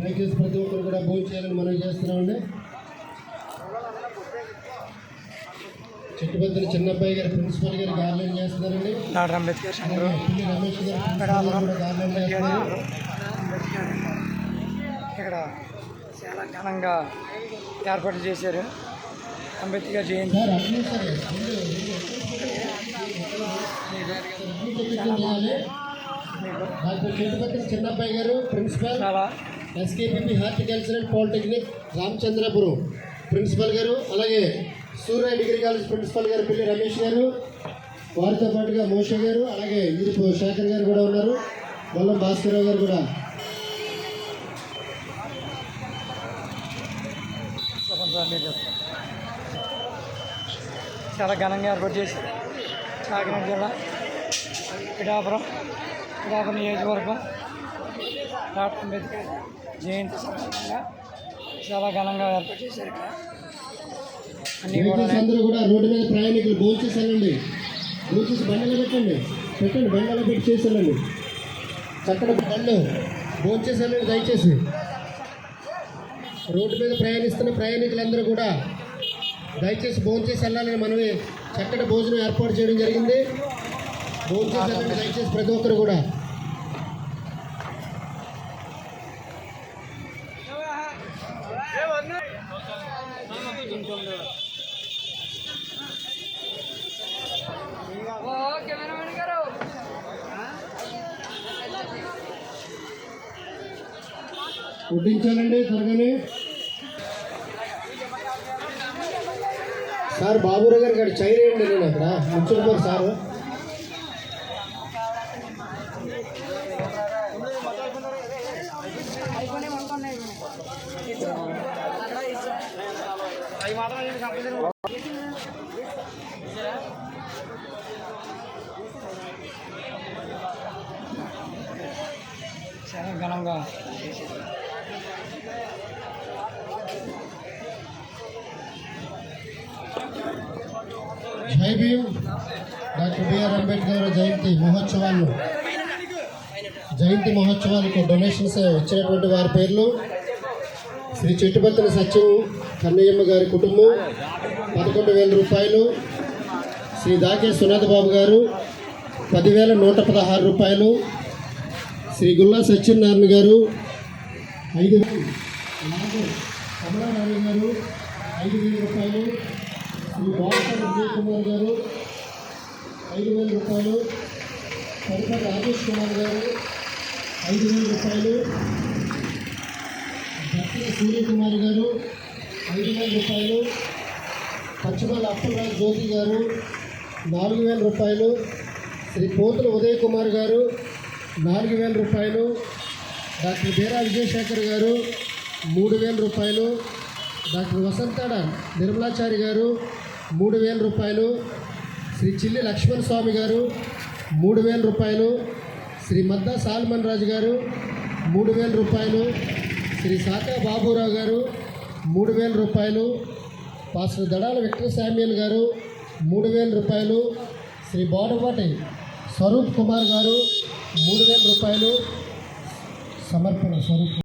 దయచేసి ప్రతి ఒక్కరు కూడా భోజనం చేయాలని మనం చేస్తున్నామండి. చుట్టుపక్కల చిన్నబ్బాయి గారు ప్రిన్సిపల్ గారు గార్లెన్ చేస్తున్నారండి. రమేష్ గారు గార్లెన్ చేస్తున్నారు. ఇక్కడ చాలా ఘనంగా ఏర్పాటు చేశారు. అంబేద్కర్ జయంతి. చిన్నబ్బాయి గారు ప్రిన్సిపల్. చాలా SKPP horticulture and polytechnic Ramachandrapuram. Principal గారు అలాగే సూర్య డిగ్రీ కాలేజ్ ప్రిన్సిపల్ గారు పిల్లి రమేష్ గారు వారితో పాటుగా మోష గారు అలాగే ఇరుపు శేఖర్ గారు కూడా ఉన్నారు. బొల్లం భాస్కరరావు గారు కూడా. చాలా ఘనంగా ఏర్పాటు చేశారు కాకినాడ జిల్లా పిఠాపురం పిఠాపురం నియోజకవర్గం డాక్టర్ అంబేద్కర్ జయంతి సందర్భంగా చాలా ఘనంగా ఏర్పాటు చేశారు. ఇక్కడ అందరూ కూడా రోడ్డు మీద ప్రయాణికులు భోంచేసి వెళ్ళండి. భోంచేసి బండలో పెట్టండి. పెట్టండి బండలో పెట్టి చేసి వెళ్ళండి. చక్కటి బండ్లు వెళ్ళండి దయచేసి. రోడ్డు మీద ప్రయాణిస్తున్న ప్రయాణికులందరూ కూడా దయచేసి భోంచేసి వెళ్ళాలని మనవి చక్కటి భోజనం ఏర్పాటు చేయడం జరిగింది. వెళ్ళండి దయచేసి ప్రతి ఒక్కరు కూడా. వడ్డించాలండి త్వరగానే. సార్ బాబురావు గారు ఇక్కడ చైర్ వేయండి నేను అక్కడ. ముచ్చుకుపోరు సార్. చాలా ఘనంగా జై భీమ్. డాక్టర్ బిఆర్ అంబేద్కర్ జయంతి మహోత్సవాలు. జయంతి మహోత్సవాలకు డొనేషన్స్ వచ్చినటువంటి వారి పేర్లు. శ్రీ చెట్టుపత్తుల సత్యం కన్నయ్యమ్మ గారి కుటుంబం పదకొండు వేల రూపాయలు. శ్రీ దాకే సునాథ బాబు గారు పదివేల నూట పదహారు రూపాయలు. శ్రీ గుల్లా సత్యనారాయణ గారు ఐదు వేలు. నాగు గారు ఐదు వేల రూపాయలు. శ్రీ బాలకృష్ణ విజయ్ కుమార్ గారు ఐదు వేల రూపాయలు. పరిపతి రాజేష్ కుమార్ గారు ఐదు వేల రూపాయలు. దత్తుల సూర్యకుమార్ గారు ఐదు వేల రూపాయలు. పచ్చిమల అప్పలరాజు జ్యోతి గారు నాలుగు వేల రూపాయలు. శ్రీ పోతుల ఉదయ్ కుమార్ గారు నాలుగు వేల రూపాయలు. డాక్టర్ బీరా విజయశేఖర్ గారు మూడు వేల రూపాయలు. డాక్టర్ వసంతాడ నిర్మలాచారి గారు మూడు వేల రూపాయలు. శ్రీ చిల్లి లక్ష్మణ్ స్వామి గారు మూడు వేల రూపాయలు. శ్రీ మద్దా సాల్మన్ రాజు గారు మూడు వేల రూపాయలు. శ్రీ సాకా బాబురావు గారు మూడు వేల రూపాయలు. పాస్టర్ దడాల విక్టర్ శామ్యుల్ గారు మూడు వేల రూపాయలు. శ్రీ బోడపాటి స్వరూప్ కుమార్ గారు మూడు వేల రూపాయలు. సమర్పణ స్వరూప్